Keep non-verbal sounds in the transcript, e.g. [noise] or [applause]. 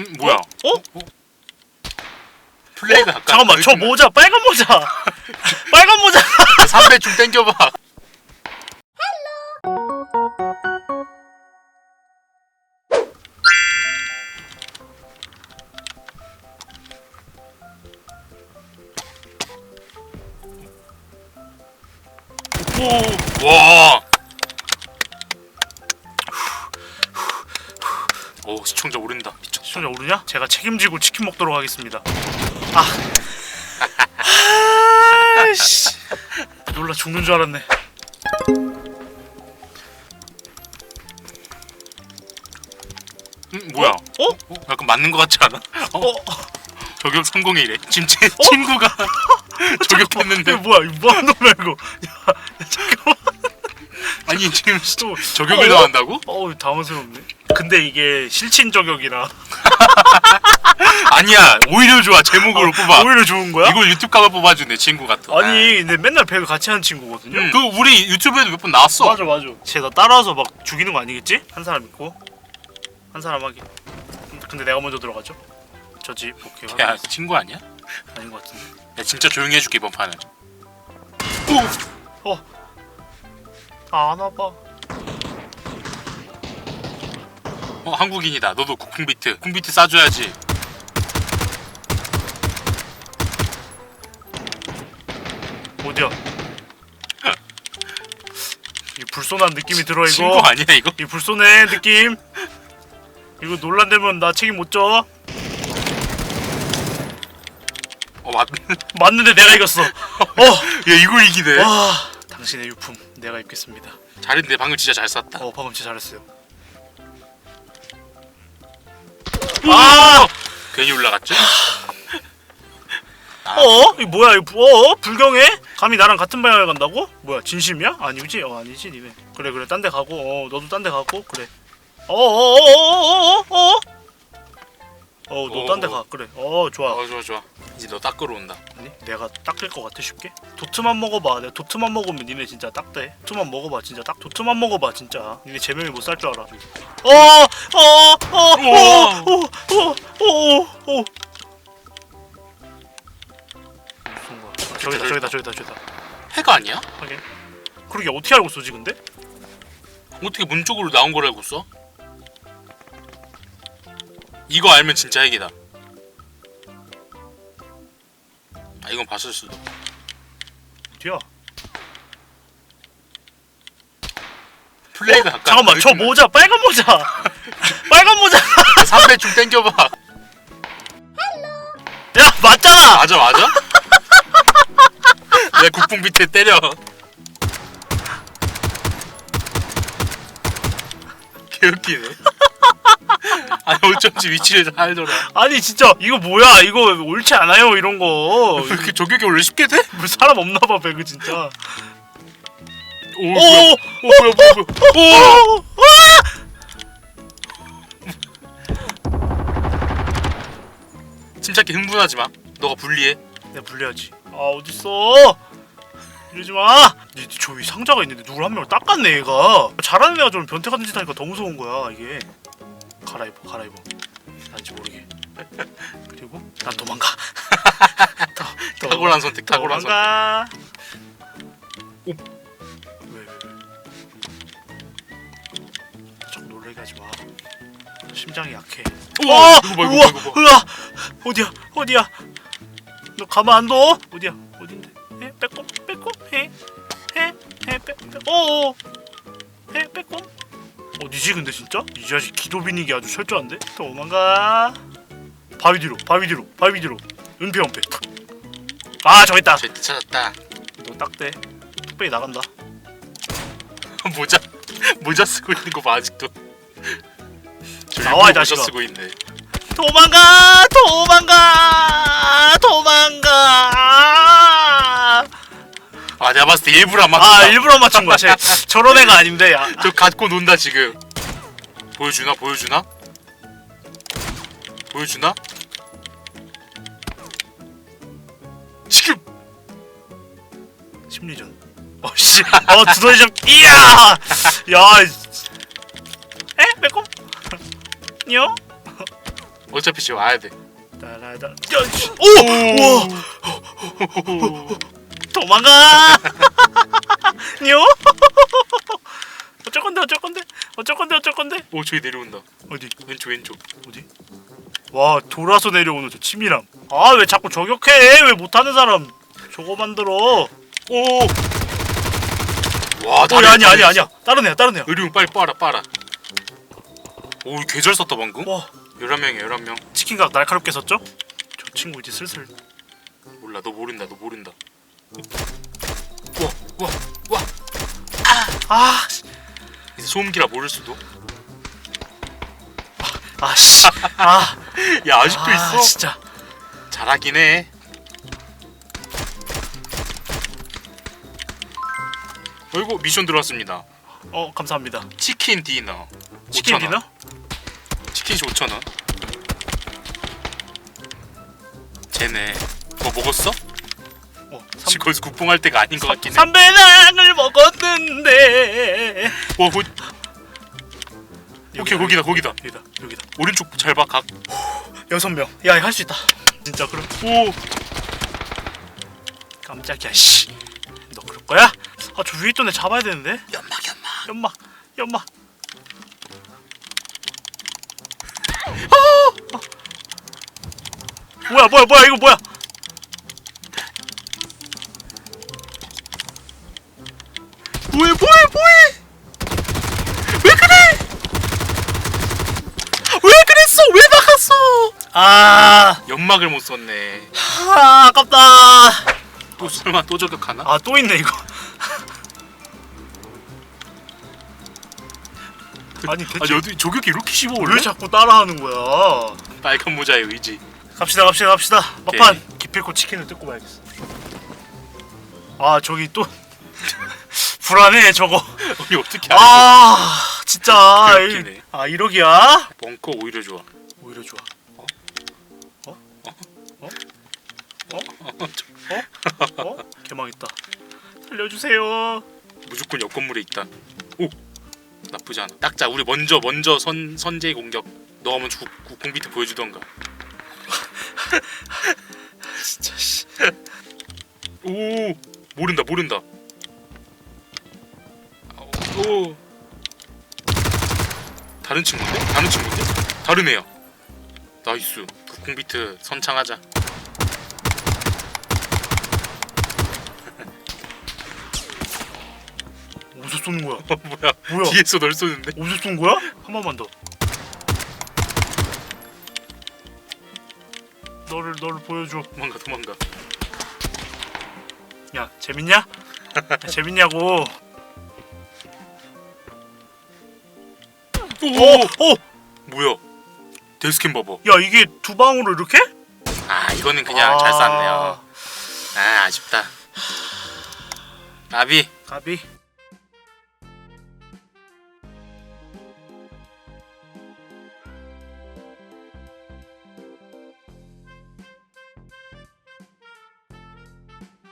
음, 뭐야? 어? 플레이가 아까 잠깐만 저 모자 빨간 모자 [laughs] 빨간 모자 3배 좀 땡겨봐. 오, 와. 시청자 오른다. 미쳤. 시청자 오르냐? 제가 책임지고 치킨 먹도록 하겠습니다 아 아이씨 놀라 죽는 줄 알았네 음, 뭐야? 어? 어? 약간 맞는 것 같지 않아? 어? 어? 저격 성공이래. 지금 제 친구가 [laughs] 저격했는데 이거 뭐야 이거 뭐하는 놈이야 이거 야, 야 잠깐만 아니 지금 또 저격을 어? 당한다고? 어우 당황스럽네 근데 이게 실친 저격이라 [laughs] 아니야 오히려 좋아 제목으로 뽑아. 오히려 좋은 거야? 이걸 유튜브 각을 뽑아준 내 친구 같아. 아니 근데 맨날 배그 같이 하는 친구거든요 응. 그 우리 유튜브에도 몇 번 나왔어. 맞아 맞아 쟤 나 따라와서 막 죽이는 거 아니겠지? 한 사람 있고 한 사람 하기 근데 내가 먼저 들어가죠? 저지 오케이 야 확인. 친구 아니야? 아닌 것 같은데 야 진짜 조용히 해줄게 이번 판은. 오. 아, 안 와봐 어 한국인이다. 너도 국풍비트. 국풍비트 싸줘야지. 어디야 이 불손한 느낌이 들어 이거 친구 아니야 이거? 이 불손해 느낌 이거 논란되면 나 책임 못 져 어 맞. [laughs] 맞는데 내가 이겼어 어! 야 이걸 이기네. 와 당신의 유품 내가 입겠습니다 잘했는데 방금 진짜 잘 쐈다. 어 방금 진짜 잘했어요 아 괜히 올라갔죠? 어? 이 뭐야 이거 어? 불경해? 감히 나랑 같은 방향을 간다고? 뭐야 진심이야? 아니지? 어 아니지 니네 그래 그래 딴 데 가고 어 너도 딴 데 가고 그래 어어어어어어어 어너 딴 데 가 그래 어 좋아 어 좋아 좋아. 이제 너 닦으러 온다. 아니 내가 닦일 것 같아 쉽게? 도트만 먹어봐 내가 도트만 먹으면 니네 진짜 딱대 도트만 먹어봐 진짜 딱 도트만 먹어봐 진짜 니네 제명이 못 살 줄 알아 거야 아, 저기다 저기다 저기다 저기다 해가 아니야? 하게 그러게 어떻게 알고 쏘지 근데? 어떻게 문 쪽으로 나온 걸 알고 써? 이거 알면 진짜 핵이다. 아 이건 봤을 수도. 어디야? 플레이가 아까 잠깐만 저 모자 빨간 모자 [laughs] 빨간 모자 3배 좀 땡겨봐. 야 맞잖아 맞아 맞아? [laughs] 내 국뽕 밑에 때려. [laughs] 개웃기네. 아니 어쩐지 위치를 잘 알더라. 아니 진짜 이거 뭐야 이거 옳지 않아요 이런 거 왜 이렇게 저격이 원래 쉽게 돼? 뭐 사람 없나 봐 배그 진짜 오 뭐야? 오! 오 뭐야 뭐야 뭐야? 오! 오! 아! 침착해 흥분하지 마. 너가 불리해. 내가 불리하지 아 어딨어 이러지 마! 저기 상자가 있는데 누굴 한 명을 닦았네 얘가 잘하는 애가 좀 변태 같은 짓 하니까 더 무서운 거야 이게 갈아입어 갈아입어 난지 모르게 [laughs] 그리고 난 도망가 [laughs] 더, 더- 탁월한 선택 탁월한 선택. 도망가 오. 왜, 왜, 왜. 자꾸 놀래게 하지 마. 심장이 약해. 우와, 이거 봐, 이거 우와, 봐, 이거 봐. 으아, 어디야, 어디야? 너 가만 안 둬? 어디야, 어딘데? 해, 빼꼼, 빼꼼, 해, 해, 해, 빼, 빼, 어, 해, 빼꼼. 어디지 근데 진짜? 이 자식 기도 비니기 아주 철저한데? 도망가. 바위 뒤로, 바위 뒤로, 바위 뒤로. 은폐, 은폐. 탁. 아, 저기 있다. 제트 찾았다. 너 딱대. 뚝배기 나간다. [laughs] 모자 모자 쓰고 있는 거 봐 아직도. 저 나와, 이 일부러 자식아. 쓰고 있네. 도망가 도망가 아 내가 봤을 때 일부러 안 맞다. 아 일부러 맞춘 거야 쟤 저런 애가 아닌데 야. [laughs] 저 갖고 논다 지금. 보여주나 보여주나? 보여주나? 지금 심리전 어씨 어 두더지 좀 이야 야 에? 빼꼼? 요? 어차피 지금 와야 돼. 따라다. 야, 씨. 오! 우와! 도망가! [laughs] 뇨? [laughs] 어쩔 건데 어쩔 건데 어쩔 건데 어쩔 건데 오 저기 내려온다. 어디 왼쪽 왼쪽. 어디? 와 돌아서 내려오는 저 치밀함. 아 왜 자꾸 저격해? 왜 못하는 사람 저거 만들어? 오, 와오 다리 아니 아니. 아니야. 다른 애야 다른 애야. 의룡 빨리 빨아 빨아. 오 개잘 썼다 방금. 와 11명이야 11명. 치킨각 날카롭게 썼죠? 저 친구 이제 슬슬 몰라 너 모른다 너 모른다. 와와 와. 아, 씨. 이제 소음기라 모를 수도. 아 씨, 아, [laughs] 야 아직도 아, 있어. 진짜. 잘하긴 해. 어이구 미션 들어왔습니다. 어 감사합니다. 치킨 디너. 치킨 5,000원. 디너? 치킨이 5천 원. 쟤네 뭐 먹었어? 어, 지금 거기서 국뽕할 때가 아닌 것 같긴 해. 삼배랑을 먹었는데. 와, 거... 오케이 거기다 거기다. 여기다 여기다. 오른쪽 잘 봐. 각. 여섯 명. 야, 할 수 있다. 진짜 그럼. 오. 깜짝이야, 씨. 너 그럴 거야? 아, 저 위에 있던 애 잡아야 되는데. 연막 연막. 연막, 연막. 아! 뭐야, 뭐야, 뭐야, 이거 뭐야? 뭐해 뭐해 뭐해? 왜 그래? 왜 그랬어? 왜 나갔어? 아, 연막을 못 썼네. 아 아깝다. 또 설마 또 저격하나? 아, 또 있네 이거. 아니 아 대체 여기 저격이 이렇게 원래? 왜 자꾸 따라하는 거야? 빨간 모자의 의지. 갑시다 갑시다 갑시다 막판 기필코 치킨을 뜯고 봐야겠어 아 저기 또 불안해 저거 [laughs] 우리 어떻게 알아? 아 진짜 그렇긴 이- 해. 아 이러기야 벙커 오히려 좋아. 오히려 좋아 어? 어? 어? 어? 어? [laughs] 개망했다 살려주세요 무조건 옆 건물에 있다. 오 나쁘지 않아. 딱자 우리 먼저 먼저 선 선제 공격. 너가 먼저 국- 국뽕 비트 보여주던가. [laughs] 진짜 씨 오 모른다 모른다. 아, 오 다른 친구인데? 다른 친구인데? 다른 애야. 나이스. 국뽕 비트 선창하자. [laughs] 어디서 쏘는 거야 어, 뭐야? 뭐야? 뒤에서 널 쏘는데? 어디서 쏜 거야? 한 번만 더 너를 너를 보여줘 도망가 도망가. 야 재밌냐? 야, 재밌냐고 오, 오! 오! 뭐야? 데스캠 봐봐. 야 이게 두 방으로 이렇게? 아 이거는 그냥 잘 쐈네요. 아 아쉽다. 나비 가비